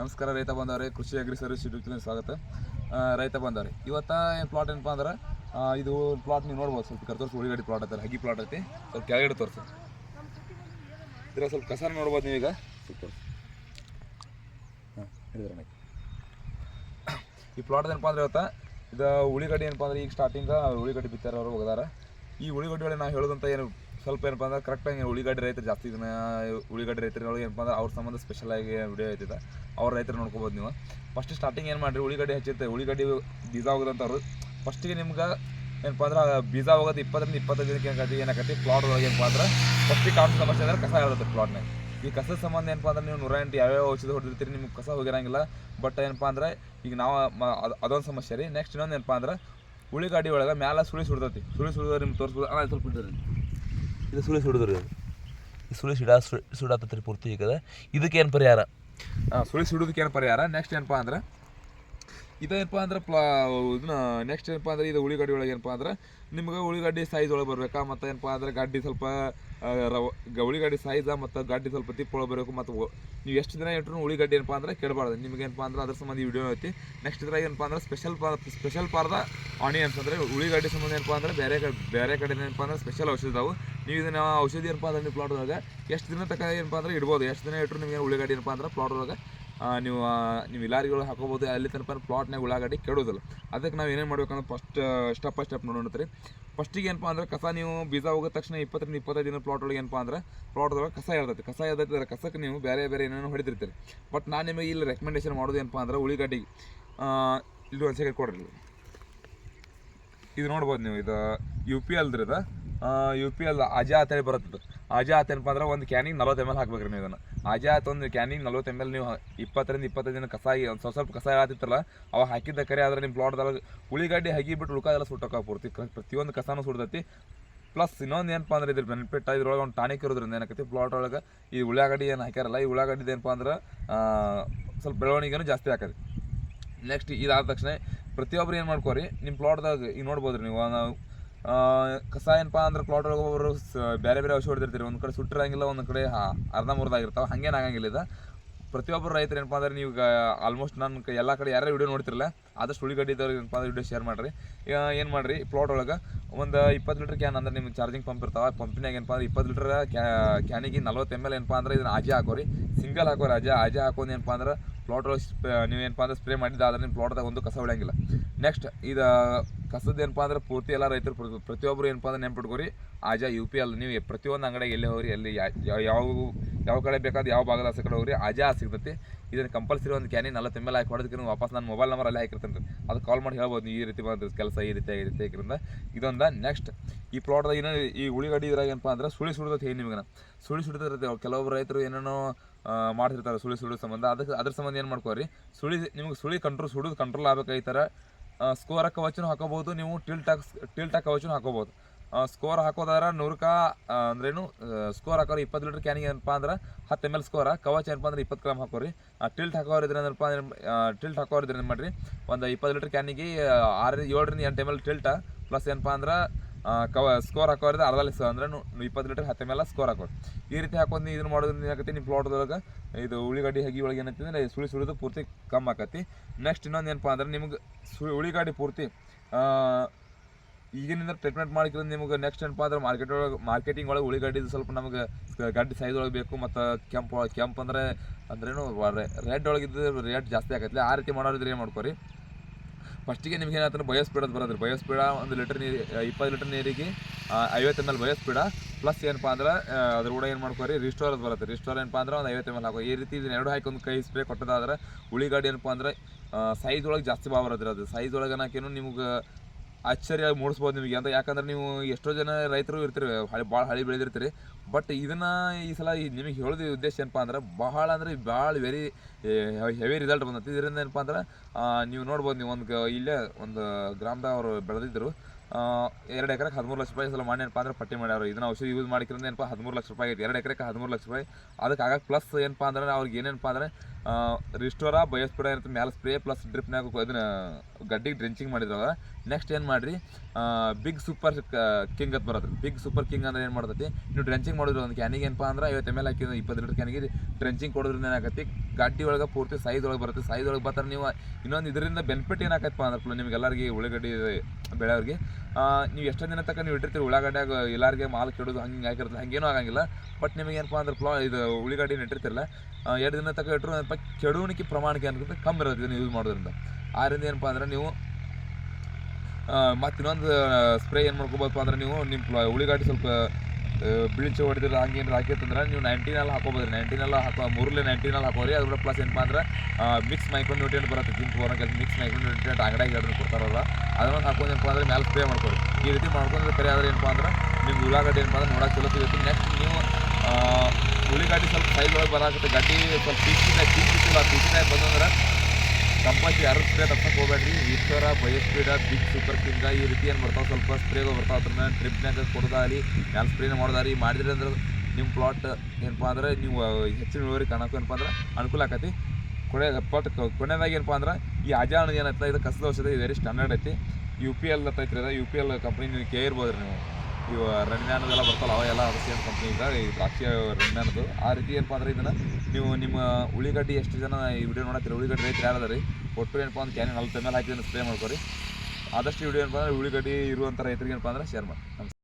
ನಮಸ್ಕಾರ ರೈತ ಬಂದವ್ರೆ, ಕೃಷಿ ಅಗ್ರಿ ಸರ್ವಿಸ್ ಯೂಟ್ಯೂಬ್ ಸ್ವಾಗತ. ರೈತ ಬಂದವ್ರೆ, ಇವತ್ತ ಏನು ಪ್ಲಾಟ್ ಏನಪ್ಪ ಅಂದ್ರೆ ಇದು ಪ್ಲಾಟ್ ನೀವು ನೋಡ್ಬೋದು, ಸ್ವಲ್ಪ ಕರ್ ತೋರಿಸಿ ಉಳಿಗಡಿ ಪ್ಲಾಟ್ ಐತೆ ಹಗಿ ಪ್ಲಾಟ್ ಐತಿ, ಸ್ವಲ್ಪ ಕೆಳಗಡೆ ತೋರಿಸಿ. ಇದ್ರ ಸ್ವಲ್ಪ ಕಸ ನೋಡ್ಬೋದು ನೀವೀಗ. ಹಾಂ ಈ ಪ್ಲಾಟ್ ಏನಪ್ಪ ಅಂದ್ರೆ ಇವತ್ತ, ಇದು ಉಳಿಗಡ್ಡಿ ಏನಪ್ಪ ಅಂದ್ರೆ ಈಗ ಸ್ಟಾರ್ಟಿಂಗ ಬಿತ್ತಾರ ಅವರು ಹೋಗದಾರ. ಈ ಉಳಿಗಡ್ಡೆ ನಾವು ಹೇಳೋದಂತ ಏನು ಸ್ವಲ್ಪ ಏನಪ್ಪ ಅಂದ್ರೆ ಕರೆಕ್ಟಾಗಿ ಉಳಿಗಡ್ಡೆ ರೈತರು ಜಾಸ್ತಿ ಇದನ್ನ, ಉಳಿಗಡ್ಡೆ ರೈತರೊಳಗೆ ಏನಪ್ಪ ಅಂದ್ರೆ ಅವ್ರ ಸಂಬಂಧ ಸ್ಪೆಷಲ್ ಆಗಿ ವಿಡಿಯೋ ಐತಿದೆ, ಅವ್ರ ರೈತರು ನೋಡ್ಕೋಬೋದು ನೀವು. ಫಸ್ಟ್ ಸ್ಟಾರ್ಟಿಂಗ್ ಏನು ಮಾಡಿರಿ, ಉಳಿಗಡ್ಡೆ ಹೆಚ್ಚಿರುತ್ತೆ, ಉಳಿಗಡ್ಡೆ ಬೀಜ ಹೋಗೋದಂತವ್ರು ಫಸ್ಟಿಗೆ ನಿಮ್ಗೆ ಏನಪ್ಪ ಅಂದ್ರೆ ಬೀಜ ಹೋಗೋದು ಇಪ್ಪತ್ತರಿಂದ ಇಪ್ಪತ್ತೈದು ದಿನಕ್ಕೆ ಏನಾಗತ್ತೆ ಏನಾಗತ್ತೆ ಪ್ಲಾಟ್ ಒಳಗೆ ಏನಪ್ಪ ಅಂದ್ರೆ ಫಸ್ಟಿಗೆ ಕಾಣೋ ಸಮಸ್ಯೆ ಅಂದ್ರೆ ಕಸ ಇರುತ್ತೆ ಪ್ಲಾಟ್ನಾಗ ಈ ಕಸದ ಸಂಬಂಧ ಏನಪ್ಪ ಅಂದ್ರೆ ನೀವು ನೂರ ಎಂಟು ಯಾವ್ಯಾವ ಔಷಧಿ ಹೊಡೆದಿರ್ತೀರಿ, ನಿಮ್ಗೆ ಕಸ ಹೋಗಿರಂಗಿಲ್ಲ. ಬಟ್ ಏನಪ್ಪ ಅಂದ್ರೆ ಈಗ ನಾವು ಅದೊಂದು ಸಮಸ್ಯೆ ರೀ. ನೆಕ್ಸ್ಟ್ ಇನ್ನೊಂದು ಏನಪ್ಪ ಅಂದ್ರೆ ಉಳಿಗಾಡಿ ಒಳಗೆ ಮ್ಯಾಲ ಸುಳಿ ಸುಡ್ತೈತಿ. ಸುಳಿ ಸುಡಿದ್ರೆ ನಿಮ್ಗೆ ತೋರಿಸ್ಬೋದು. ಸ್ವಲ್ಪ ಇಡ್ರಿ. ಇದು ಸುಳಿ ಸುಡಿದ್ರಿ ಈ ಸುಳಿ ಸಿಡ ಸುಡಾತತ್ರಿ ಪೂರ್ತಿ ಈಗ. ಇದಕ್ಕೇನು ಪರಿಹಾರ? ಸುಳಿ ಸುಡೋದಕ್ಕೆ ಏನು ಪರಿಹಾರ? ನೆಕ್ಸ್ಟ್ ಏನಪ್ಪ ಅಂದ್ರೆ ಇದೇನಪ್ಪ ಅಂದ್ರೆ ಪ್ಲಾ ಇದನ್ನ ನೆಕ್ಸ್ಟ್ ಏನಪ್ಪ ಅಂದ್ರೆ ಇದು ಉಳಿಗಡ್ಡಿ ಒಳಗೆ ಏನಪ್ಪ ಅಂದ್ರೆ ನಿಮ್ಗೆ ಉಳಿಗಡ್ಡಿ ಸೈಜ್ ಒಳಗೆ ಬರಬೇಕಾ ಮತ್ತು ಏನಪ್ಪ ಅಂದ್ರೆ ಗಡ್ಡಿ ಸ್ವಲ್ಪ ರವ ಉಳಿಗಡ್ಡಿ ಸೈಜ ಮತ್ತು ಗಡ್ಡಿ ಸ್ವಲ್ಪ ತಿಪ್ಪ ಒಳಗೆ ಬರಬೇಕು ಮತ್ತು ನೀವು ಎಷ್ಟು ದಿನ ಇಟ್ಟರು ಉಳಿಗಡ್ಡಿ ಏನಪ್ಪ ಅಂದ್ರೆ ಕೆಡಬಾರ್ದು ನಿಮ್ಗೆ ಏನಪ್ಪ ಅಂದ್ರೆ ಅದ್ರ ಸಂಬಂಧ ವಿಡಿಯೋ ಐತಿ ನೆಕ್ಸ್ಟ್ ಇದ್ರಾಗ ಏನಪ್ಪ ಅಂದ್ರೆ ಸ್ಪೆಷಲ್ ಪಾರ್ ಸ್ಪೆಷಲ್ ಪಾರ್ದ ಆನಿಯನ್ಸ್ ಅಂದರೆ ಉಳಿಗಡ್ಡಿ ಸಂಬಂಧ ಏನಪ್ಪ ಅಂದ್ರೆ ಬೇರೆ ಕಡೆ ಬೇರೆ ಕಡೆ ಏನಪ್ಪ ಅಂದ್ರೆ ಸ್ಪೆಷಲ್ ಔಷಧಿ ಇದಾವೆ ನೀವು ಇದನ್ನ ಔಷಧಿ ಏನಪ್ಪ ಅಂದ್ರೆ ನೀವು ಪ್ಲಾಟ್ ಒಳಗೆ ಎಷ್ಟು ದಿನ ತನಕ ಏನಪ್ಪ ಅಂದ್ರೆ ಇಡ್ಬೋದು ಎಷ್ಟು ದಿನ ಇಟ್ಟರು ನಿಮಗೆ ಉಳಿಗಡ್ಡಿ ಏನಪ್ಪ ಅಂದ್ರೆ ಪ್ಲಾಟ್ ಒಳಗೆ ನೀವು ನೀವು ಇಲಾರಿಗಳು ಹಾಕೋಬೋದು, ಅಲ್ಲಿ ತನಕ ಪ್ಲಾಟ್ನಾಗ ಉಳ್ಳಾಗಡ್ಡಿ ಕೆಡೋದಿಲ್ಲ ಅದಕ್ಕೆ ನಾವು ಏನೇನು ಮಾಡ್ಬೇಕಂದ್ರೆ ಫಸ್ಟ್ ಸ್ಟೆಪ್ ಬೈ ಸ್ಟೆಪ್ ನೋಡೋಣ ಫಸ್ಟಿಗೆ ಏನಪ್ಪ ಅಂದ್ರೆ ಕಸ ನೀವು ಬೀಜ ಹೋಗಿದ ತಕ್ಷಣ ಇಪ್ಪತ್ತರಿಂದ ಇಪ್ಪತ್ತೈದು ದಿನ ಪ್ಲಾಟ್ ಒಳಗೆ ಏನಪ್ಪ ಅಂದ್ರೆ ಪ್ಲಾಟ್ ಒಳಗೆ ಕಸ ಇರ್ತೈತಿ. ಕಸ ಇರ್ತೈತಿ ಅದರ ಕಸಕ್ಕೆ ನೀವು ಬೇರೆ ಬೇರೆ ಏನೇನೋ ಹೊಡೆದಿರ್ತೀರಿ. ಬಟ್ ನಾನು ನಿಮಗೆ ಇಲ್ಲಿ ರೆಕಮೆಂಡೇಶನ್ ಮಾಡೋದು ಏನಪ್ಪ ಅಂದ್ರೆ ಉಳಿಗಡ್ಡಿ ಇಲ್ಲಿ ಒಂದು ಸೆಕೆಂಡ್ ಕೊಡ್ರಿ. ಇದು ನೋಡ್ಬೋದು ನೀವು, ಇದು ಯು ಪಿ ಅಲ್ದ್ರದ ಇದು. ಯು ಪಿ ಎಲ್ ಅಜಾ ಅಂತೇಳಿ ಬರುತ್ತೆ ಇದು. ಅಜಾ ಏನಪ್ಪ ಅಂದ್ರೆ ಒಂದು ಕ್ಯಾನಿಗೆ ನಲ್ವತ್ತು ಎಂ ಎಲ್ ಹಾಕ್ಬೇಕ್ರಿ ನೀವು ಇದನ್ನು. ಅಜಾ ಒಂದು ಕ್ಯಾನಿಗೆ ನಲ್ವತ್ತು ಎಂ ಎಲ್ ನೀವು ಇಪ್ಪತ್ತರಿಂದ ಇಪ್ಪತ್ತೈದು ದಿನ ಕಸ ಸ್ವಲ್ಪ ಸ್ವಲ್ಪ ಕಸ ಆಗ್ತಿತ್ತಲ್ಲ ಅವ ಹಾಕಿದ್ದ ಕರೆ ಆದ್ರೆ ನಿಮ್ಮ ಪ್ಲಾಟ್ದಾಗ ಬಿಟ್ಟು ಹಗಿಬಿಟ್ಟು ಉಳ್ಕಾದೆಲ್ಲ ಸುಟ್ಟೋಕ ಪೂರ್ತಿ ಪ್ರತಿಯೊಂದು ಕಸನೂ ಸುಡ್ತೈತಿ ಪ್ಲಸ್ ಇನ್ನೊಂದು ಏನಪ್ಪ ಅಂದ್ರೆ ಇದ್ರ ಬೆನಿಫಿಟ್ ಇದ್ರೊಳಗೆ ಒಂದು ಟಾನಿಕ್ ಇರೋದ್ರಿಂದ ಏನಕತಿ ಪ್ಲಾಟ್ ಒಳಗೆ ಈ ಉಳ್ಳಾಗಡ್ಡಿ ಏನು ಹಾಕ್ಯಾರಲ್ಲ, ಈ ಉಳ್ಳಾಗಡ್ಡಿದು ಏನಪ್ಪ ಅಂದ್ರೆ ಸ್ವಲ್ಪ ಬೆಳವಣಿಗೆನೂ ಜಾಸ್ತಿ ಆಕತಿ ನೆಕ್ಸ್ಟ್ ಇದಾದ ತಕ್ಷಣ ಪ್ರತಿಯೊಬ್ಬರು ಏನು ಮಾಡ್ಕೋರಿ ನಿಮ್ಮ ಪ್ಲಾಟ್ದಾಗ ಈಗ ನೋಡ್ಬೋದು ರೀ ನೀವು ಕಸ ಏನಪ್ಪ ಅಂದ್ರೆ ಪ್ಲಾಟ್ ಒಳಗೆ ಒಬ್ಬರು ಬೇರೆ ಬೇರೆ ಔಷಧಿ ಹೊಡೆದಿರ್ತೀರಿ. ಒಂದು ಕಡೆ ಸುಟ್ಟಿರಂಗಿಲ್ಲ, ಒಂದು ಕಡೆ ಅರ್ಧ ಮುರ್ದಾಗಿರ್ತಾವೆ. ಹಂಗೇನು ಆಗಂಗಿಲ್ಲ ಇದು. ಪ್ರತಿಯೊಬ್ಬರು ರೈತರು ಏನಪ್ಪ ಅಂದ್ರೆ ನೀವು ಆಲ್ಮೋಸ್ಟ್ ನನ್ನ ಎಲ್ಲ ಕಡೆ ಯಾರು ವಿಡಿಯೋ ನೋಡ್ತಿರಲ್ಲ ಆದಷ್ಟು ಉಳಿಗಡ್ಡಿ ಇದ್ದವ್ರಿಗೆ ಏನಪ್ಪ ಅಂದ್ರೆ ವಿಡಿಯೋ ಶೇರ್ ಮಾಡಿರಿ. ಏನು ಮಾಡಿರಿ ಪ್ಲಾಟ್ ಒಳಗೆ ಒಂದು ಇಪ್ಪತ್ತು ಲೀಟ್ರ್ ಕ್ಯಾನ್ ಅಂದ್ರೆ ನಿಮ್ಗೆ ಚಾರ್ಜಿಂಗ್ ಪಂಪ್ ಇರ್ತಾವೆ. ಪಂಪಿನಾಗ ಏನಪ್ಪ ಅಂದ್ರೆ ಇಪ್ಪತ್ತು ಲೀಟ್ರ್ ಕ್ಯಾನಿಗೆ ನಲ್ವತ್ತು ಎಂ ಎಲ್ ಏನಪ್ಪ ಅಂದ್ರೆ ಇದನ್ನ ಆಜೆ ಹಾಕೋರಿ. ಸಿಂಗಲ್ ಹಾಕೋರಿ, ಆಜೆ ಆಜೆ ಹಾಕೋದು ಏನಪ್ಪ ಅಂದ್ರೆ ಪ್ಲಾಟ್ ಒಳಗೆ ನೀವು ಏನಪ್ಪ ಅಂದ್ರೆ ಸ್ಪ್ರೇ ಮಾಡಿದ್ದಾದ್ರೆ ನಿಮ್ಮ ಪ್ಲಾಟ್ದಾಗ ಒಂದು ಕಸ ಉಳಿಯಂಗಿಲ್ಲ. ನೆಕ್ಸ್ಟ್ ಇದು ಕಸದ ಏನಪ್ಪ ಅಂದ್ರೆ ಪೂರ್ತಿ ಎಲ್ಲ ರೈತರು ಪ್ರತಿ- ಪ್ರತಿಯೊಬ್ಬರು ಏನಪ್ಪ ಅಂದ್ರೆ ನೆನ್ಪಿಟ್ಕೋರಿ, ಆಜಾ ಯು ಪಿ ಎಲ್ ನೀವು ಪ್ರತಿಯೊಂದು ಅಂಗಡಿಗೆ ಎಲ್ಲಿ ಹೋಗ್ರಿ, ಎಲ್ಲಿ ಯಾವ ಯಾವ ಕಡೆ ಬೇಕಾದ ಯಾವ ಭಾಗದ ಆಸೆ ಕಡೆ ಹೋಗ್ರಿ, ಆಜಾ ಸಿಗ್ತೈತಿ. ಇದನ್ನು ಕಂಪಲ್ಸರಿ ಒಂದು ಕ್ಯಾನಿ ನಲ್ವತ್ತು ಎಂ ಎಲ್ ಹಾಕಿ ಹೊಡೆದಕ್ಕೆ ನೀವು ವಾಪಸ್ ನನ್ನ ಮೊಬೈಲ್ ನಂಬರ್ ಅಲ್ಲಿ ಹಾಕಿರ್ತೇನೆ ಅದು ಕಾಲ್ ಮಾಡಿ ಹೇಳ್ಬೋದು, ಈ ರೀತಿ ಬಂದ್ರೆ ಕೆಲಸ ಈ ರೀತಿ ಈ ರೀತಿ ಇದೊಂದು ನೆಕ್ಸ್ಟ್ ಈ ಪ್ಲಾಟ್ದಾಗ ಏನೋ ಈ ಉಳಿಗಡ್ಡಿ ಇದ್ರಾಗ ಏನಪ್ಪ ಅಂದ್ರೆ ಸುಳಿ ಸುಡ್ದೈತಿ ಏನು ನಿಮಗೆ ಸುಳಿ ಸುಡ್ತಿರ್ತೈತೆ ಕೆಲವೊಬ್ಬರು ರೈತರು ಏನೇನೋ ಮಾಡಿರ್ತಾರೆ ಸುಳಿ ಸುಡೋ ಸಂಬಂಧ. ಅದಕ್ಕೆ ಅದ್ರ ಸಂಬಂಧ ಏನು ಮಾಡ್ಕೋರಿ, ಸುಳಿ ನಿಮ್ಗೆ ಸುಳಿ ಕಂಟ್ರೋಲ್ ಸುಡೋದು ಕಂಟ್ರೋಲ್ ಆಗಬೇಕು ಸ್ಕೋರ್ ಕವಚನೂ ಹಾಕೋಬೋದು ನೀವು ಟಿಲ್ಟ್ ಹಾಕ್ ಟಿಲ್ಟ್ ಕವಚನೂ ಹಾಕೋಬೋದು ಸ್ಕೋರ್ ಹಾಕೋದಾದ್ರೆ ಅಂದ್ರೆ ಅಂದ್ರೇನು ಸ್ಕೋರ್ ಹಾಕೋರು ಇಪ್ಪತ್ತು ಲೀಟ್ರ್ ಕ್ಯಾನಿಗೆ ಏನಪ್ಪ ಅಂದ್ರೆ ಹತ್ತು ಎಂ ಎಲ್ ಸ್ಕೋರ ಕವಚ ಏನಪ್ಪ ಅಂದ್ರೆ ಇಪ್ಪತ್ತು ಗ್ರಾಮ್ ಹಾಕೋರಿ. ಟಿಲ್ಟ್ ಹಾಕೋರು ಇದ್ರೆ ಏನಪ್ಪ ಅಂದ್ರೆ ಟಿಲ್ಟ್ ಹಾಕೋರು ಇದ್ರೆ ಏನು ಮಾಡಿರಿ? ಒಂದು ಇಪ್ಪತ್ತು ಲೀಟ್ರ್ ಕ್ಯಾನಿಗೆ ಆರು ಏಳರಿಂದ ಎಂಟು ಎಂ ಎಲ್ ಟಿಲ್ಟ ಪ್ಲಸ್ ಏನಪ್ಪ ಅಂದ್ರೆ ಕವ ಸ್ಕೋರ್ ಹಾಕೋರಿದ್ರೆ ಅರ್ಧ ಲೀಸ್ ಅಂದ್ರೆ ಇಪ್ಪತ್ತು ಲೀಟರ್ ಹತ್ತ ಮೇಲೆ ಸ್ಕೋರ್ ಹಾಕೋ ಈ ರೀತಿ ಹಾಕೊಂಡು ಇದನ್ನ ಮಾಡೋದ್ರಿಂದ ಏನಾಗತ್ತೆ ನಿಮ್ಮ ಪ್ಲಾಟ್ದೊಳಗೆ ಇದು ಉಳಿಗಡ್ಡಿ ಹಗಿ ಒಳಗೆ ಏನಂತ ಸುಳಿ ಸುಳಿದು ಪೂರ್ತಿ ಕಮ್ಮಿ ಆಕತಿ ನೆಕ್ಸ್ಟ್ ಇನ್ನೊಂದು ಏನಪ್ಪ ಅಂದ್ರೆ ನಿಮ್ಗೆ ಸುಳಿ ಉಳಿಗಡ್ಡಿ ಪೂರ್ತಿ ಈಗಿನಿಂದ ಟ್ರೀಟ್ಮೆಂಟ್ ಮಾಡಿದ್ರೆ ನಿಮ್ಗೆ ನೆಕ್ಸ್ಟ್ ಏನಪ್ಪ ಅಂದ್ರೆ ಮಾರ್ಕೆಟ್ ಒಳಗೆ ಮಾರ್ಕೆಟಿಂಗ್ ಒಳಗೆ ಉಳಿಗಡ್ಡಿದು ಸ್ವಲ್ಪ ನಮಗೆ ಗಡ್ಡಿ ಸೈಜ್ ಒಳಗೆ ಬೇಕು ಮತ್ತು ಕೆಂಪು ಕೆಂಪು ಅಂದರೆ ಅಂದ್ರೇನು ರೆಡ್ ಒಳಗಿದ್ದು ರೇಟ್ ಜಾಸ್ತಿ ಆಗತ್ತೆ ಆ ರೀತಿ ಮಾಡೋರಿದ್ರೆ ಏನು ಮಾಡ್ಕೊರಿ? ಫಸ್ಟಿಗೆ ನಿಮ್ಗೆ ಏನಾಗ್ತದೆ ಬಯೋಸ್ಪೀಡ್ ಅದು ಬರೋದ್ರಿ ಬಯೋಸ್ಪೀಡ ಒಂದು ಲೀಟರ್ ನೀರು ಇಪ್ಪತ್ತು ಲೀಟರ್ ನೀರಿಗೆ ಐವತ್ತು ಎಂ ಎಲ್ ಬಯೋಸ್ಪೀಡ ಪ್ಲಸ್ ಏನಪ್ಪ ಅಂದ್ರೆ ಅದ್ರ ಕೂಡ ಏನು ಮಾಡ್ಕೋರಿ, ರಿಸ್ಟೋರ್ ಅದು ಬರುತ್ತೆ. ರಿಸ್ಟೋರ್ ಏನಪ್ಪ ಅಂದ್ರೆ ಒಂದು ಐವತ್ತು ಎಂ ಎಲ್ ಹಾಕೋ ಈ ರೀತಿ ಇದನ್ನ ಎರಡು ಹಾಕಿ ಒಂದು ಕೈ ಸ್ಪ್ರೇ ಕೊಟ್ಟದಾದ್ರೆ ಉಳಿಗಾಡಿ ಏನಪ್ಪ ಅಂದ್ರೆ ಸೈಜ್ ಒಳಗೆ ಜಾಸ್ತಿ ಭಾವ ಬರುತ್ತೆ ಅದು. ಸೈಜ್ ಒಳಗೆ ನಿಮ್ಗೆ ಆಶ್ಚರ್ಯ ಮೂಡಿಸ್ಬೋದು ನಿಮಗೆ ಅಂತ. ಯಾಕಂದ್ರೆ ನೀವು ಎಷ್ಟೋ ಜನ ರೈತರು ಇರ್ತೀರಿ, ಹಳಿ ಭಾಳ ಹಳಿ ಬೆಳೆದಿರ್ತೀರಿ. ಬಟ್ ಇದನ್ನ ಈ ಸಲ ನಿಮಗೆ ಹೇಳೋದು ಉದ್ದೇಶ ಏನಪ್ಪ ಅಂದ್ರೆ, ಬಹಳ ಅಂದ್ರೆ ಭಾಳ ವೆರಿ ಹೆವಿ ರಿಸಲ್ಟ್ ಬಂದೈತಿ. ಇದರಿಂದ ಏನಪ್ಪ ಅಂದ್ರೆ ನೀವು ನೋಡ್ಬೋದು ನೀವು ಒಂದು ಇಲ್ಲೇ ಒಂದು ಗ್ರಾಮದಾಗ ಅವರು ಬೆಳೆದಿದ್ದರು. ಎರಡು ಎಕರೆಗೆ ಹದಿಮೂರು ಲಕ್ಷ ರೂಪಾಯಿ ಸಲ ಮಾಡಿ ಏನಪ್ಪ ಅಂದ್ರೆ ಪಟ್ಟಿ ಮಾಡ್ಯಾರ ಇದನ್ನ ಔಷಧಿ ಯೂಸ್ ಮಾಡಿಕ್ರಿಂದ ಏನಪ್ಪ ಹದಿಮೂರು ಲಕ್ಷ ರೂಪಾಯಿ ಆಯ್ತು ಎರಡು ಎಕರೆಗೆ ಹದಿಮೂರು ಲಕ್ಷ ರೂಪಾಯಿ. ಅದಕ್ಕೆ ಆಗ ಪ್ಲಸ್ ಏನಪ್ಪ ಅಂದ್ರೆ ಅವ್ರಿಗೆ ಏನೇನಪ್ಪ ಅಂದ್ರೆ ರಿಸ್ಟೋರ ಬಯೋಸ್ಪೀಡ ಇರುತ್ತೆ, ಮ್ಯಾಲೆ ಸ್ಪ್ರೇ ಪ್ಲಸ್ ಡ್ರಿಪ್ನಾಗ ಅದನ್ನ ಗಡ್ಡಿಗೆ ಡ್ರೆಂಚಿಂಗ್ ಮಾಡಿದ್ರವ ನೆಕ್ಸ್ಟ್ ಏನು ಮಾಡಿರಿ? ಬಿಗ್ ಸೂಪರ್ ಕಿಂಗ್ ಅಂತ ಬರುತ್ತೆ. ಬಿಗ್ ಸೂಪರ್ ಕಿಂಗ್ ಅಂದ್ರೆ ಏನು ಮಾಡ್ತೈತಿ? ನೀವು ಡ್ರೆಂಚಿಂಗ್ ಮಾಡಿದ್ರು ಒಂದು ಕ್ಯಾನಿಗೆ ಏನಪ್ಪ ಅಂದ್ರೆ ಐವತ್ತು ಎಂ ಎಲ್ ಹಾಕಿದ್ರೆ, ಇಪ್ಪತ್ತು ಲೀಟರ್ ಕ್ಯಾನಿಗೆ ಡ್ರೆಂಚಿಂಗ್ ಕೊಡೋದ್ರಿಂದ ಏನಾಗತ್ತೆ? ಗಡ್ಡಿ ಒಳಗೆ ಪೂರ್ತಿ ಸೈಜ್ ಒಳಗೆ ಬರುತ್ತೆ. ಸೈಜ್ ಒಳಗೆ ಬರ್ತಾರೆ ನೀವು, ಇನ್ನೊಂದು ಇದರಿಂದ ಬೆನಿಫಿಟ್ ಏನಾಗತ್ತಪ್ಪ ಅಂದ್ರೆ ನಿಮ್ಗೆಲ್ಲರಿಗೆ ಉಳ್ಳಾಗಡ್ಡಿ ಬೆಳೆಯವ್ರಿಗೆ. ನೀವು ಎಷ್ಟು ದಿನ ತನಕ ನೀವು ಇಟ್ಟಿರ್ತೀರಿ ಉಳ್ಳಾಗಡ್ಡೆ ಎಲ್ಲರಿಗೆ ಮಾಲ್ ಕೆಡೋದು ಹಂಗೆ ಹಾಕಿರ್ತದೆ ಹಂಗೇನೂ ಆಗಂಗಿಲ್ಲ. ಬಟ್ ನಿಮಗೆ ಏನಪ್ಪ ಅಂದ್ರೆ ಪ್ಲಾ ಇದು ಉಳ್ಳಿಗಡ್ಡಿ ಇಟ್ಟಿರ್ತಿರಲ್ಲ ಎರಡು ದಿನ ತನಕ ಇಟ್ಟರು ಏನಪ್ಪ ಕೆಡುವಣಿಕೆ ಪ್ರಮಾಣಕ್ಕೆ ಏನಿರುತ್ತೆ ಕಮ್ಮಿ ಇರುತ್ತೆ ಇದನ್ನು ಯೂಸ್ ಮಾಡೋದ್ರಿಂದ. ಆದ್ದರಿಂದ ಏನಪ್ಪ ಅಂದ್ರೆ ನೀವು ಮತ್ತು ಇನ್ನೊಂದು ಸ್ಪ್ರೇ ಏನು ಮಾಡ್ಕೋಬೋದಪ್ಪ ಅಂದ್ರೆ ನೀವು ನಿಮ್ಮ ಪ್ಲ ಉಳ್ಳಿಗಡ್ಡಿ ಸ್ವಲ್ಪ ಬಿಳಿಚು ಹೊಡೆದಿರ ಹಂಗೇನು ಹಾಕಿತ್ತಂದ್ರೆ ನೀವು ನೈಂಟಿನಲ್ಲಿ ಹಾಕೋಬೋದ್ರಿ ನೈಂಟೀನಲ್ಲಿ ಹಾಕೋ, ಮೂರಲ್ಲೇ ನೈನ್ಟೀನೆಲ್ಲ ಹಾಕೋರಿ. ಅದ್ರ ಪ್ಲಸ್ ಏನಪ್ಪ ಅಂದ್ರೆ ಮಿಕ್ಸ್ ಮೈಕ್ರೋ ನ್ಯೂಟ್ರಿಯೆಂಟ್ ಬರುತ್ತೆ. ಜಿಂಕ್ ಫೋರ್ ಕೆಲಸ ಮಿಕ್ಸ್ ಮೈಕ್ರೋ ನ್ಯೂಟ್ರಿಯೆಂಟ್ ಅಂಗಡಿಯಾಗ ಎರಡು ಕೊಡ್ತಾರಲ್ಲ ಅದನ್ನು ಹಾಕೊಂಡೇನಪ್ಪ ಅಂದ್ರೆ ಮೇಲೆ ಸ್ಪ್ರೇ ಮಾಡ್ಕೊರಿ. ಈ ರೀತಿ ಮಾಡ್ಕೊಂಡ್ರೆ ಕರೆ ಆದರೆ ಏನಪ್ಪ ಅಂದ್ರೆ ನಿಮ್ಮ ಉಳ್ಳಾಗಡ್ಡಿ ಏನಪ್ಪ ಅಂದ್ರೆ ನೋಡೋಕೆ ಚಲೋ ಸಿಗುತ್ತೆ. ನೆಕ್ಸ್ಟ್ ನೀವು ಆ, ಗಾಡಿ ಸ್ವಲ್ಪ ಸೈಜ್ ಒಳಗೆ ಬರಾಕತ್ತೆ. ಗಾಡಿ ಸ್ವಲ್ಪ ಪೀಚಿನ ಪೀಚಿಲ್ಲ ಪೀಚಿನಾಗ ಬಂದಂದ್ರೆ ಕಂಪಲ್ಸರಿ ಯಾರು ಸ್ಪ್ರೇ ತಪ್ಪಕ್ಕೆ ಹೋಗ್ಬೇಡ್ರಿ. ಈಶ್ವರ ಬಯೋಸ್ಪೀಡ ಬಿಗ್ ಸೂಪರ್ ಕಿಂಗ ಈ ರೀತಿ ಏನು ಬರ್ತಾವೆ? ಸ್ವಲ್ಪ ಸ್ಪ್ರೇಗಳು ಬರ್ತಾವೆ. ಅದನ್ನ ಟ್ರಿಪ್ನಾಗ ಕೊಡೋದಾಗಲಿ ಯಾವ ಸ್ಪ್ರೇನ ಮಾಡೋದಾರಿ ಮಾಡಿದ್ರಿ ಅಂದ್ರೆ ನಿಮ್ಮ ಪ್ಲಾಟ್ ಏನಪ್ಪ ಅಂದ್ರೆ ನೀವು ಹೆಚ್ಚಿನ ಇಳುವರಿ ಕಾಣಕ್ಕೂ ಏನಪ್ಪ ಅಂದ್ರೆ ಅನುಕೂಲ ಆಕತಿ. ಕೊನೆ ಪ್ಲಾಟ್ ಕೊನೆಯದಾಗಿ ಏನಪ್ಪ ಅಂದ್ರೆ ಈ ಅಜಾ ಅನ್ನೋದು ಏನೈತಲ್ಲ ಇದು ಕಸದ ಔಷಧ ಇದು ವೆರಿ ಸ್ಟ್ಯಾಂಡರ್ಡ್ ಐತಿ. ಯು ಪಿ ಎಲ್ ಐತ್ರಿ ಯು ಪಿ ಎಲ್ ಕಂಪ್ನಿ ನೀವು ಕೇಳಿರ್ಬೋದ್ರಿ ನೀವು. ಇವು ರಣ್ಯಾನದೆಲ್ಲ ಬರ್ತಲ್ಲ ಅವೆಲ್ಲ ಸೇಮ್ ಕಂಪ್ನಿ ಇದ್ದಾವೆ ಈ ದ್ರಾಕ್ಷಿ ರಣ್ಯಾನದು ಆ ರೀತಿ ಏನಪ್ಪ ಅಂದ್ರೆ ಇದನ್ನ ನೀವು ನಿಮ್ಮ ಉಳ್ಳಿಗಡ್ಡಿ ಎಷ್ಟು ಜನ ಈ ವಿಡಿಯೋ ನೋಡತ್ತೀರಿ ಉಳ್ಳಿಗಡ್ಡಿ ರೈತರು ಯಾರು ರೀ ಒಟ್ಟು ಏನಪ್ಪ ಅಂದ್ರೆ ಕ್ಯಾನ್ ನಲ್ವತ್ತು ಮೇಲೆ ಹಾಕಿ ಸ್ಪ್ರೇ ಮಾಡ್ಕೊರಿ. ಆದಷ್ಟು ವಿಡಿಯೋ ಏನಪ್ಪ ಅಂದ್ರೆ ಉಳ್ಳಿಗಡ್ಡಿ ಇರುವಂಥ ರೈತರಿಗೆ ಏನಪ್ಪ ಅಂದ್ರೆ ಶೇರ್ ಮಾಡಿ.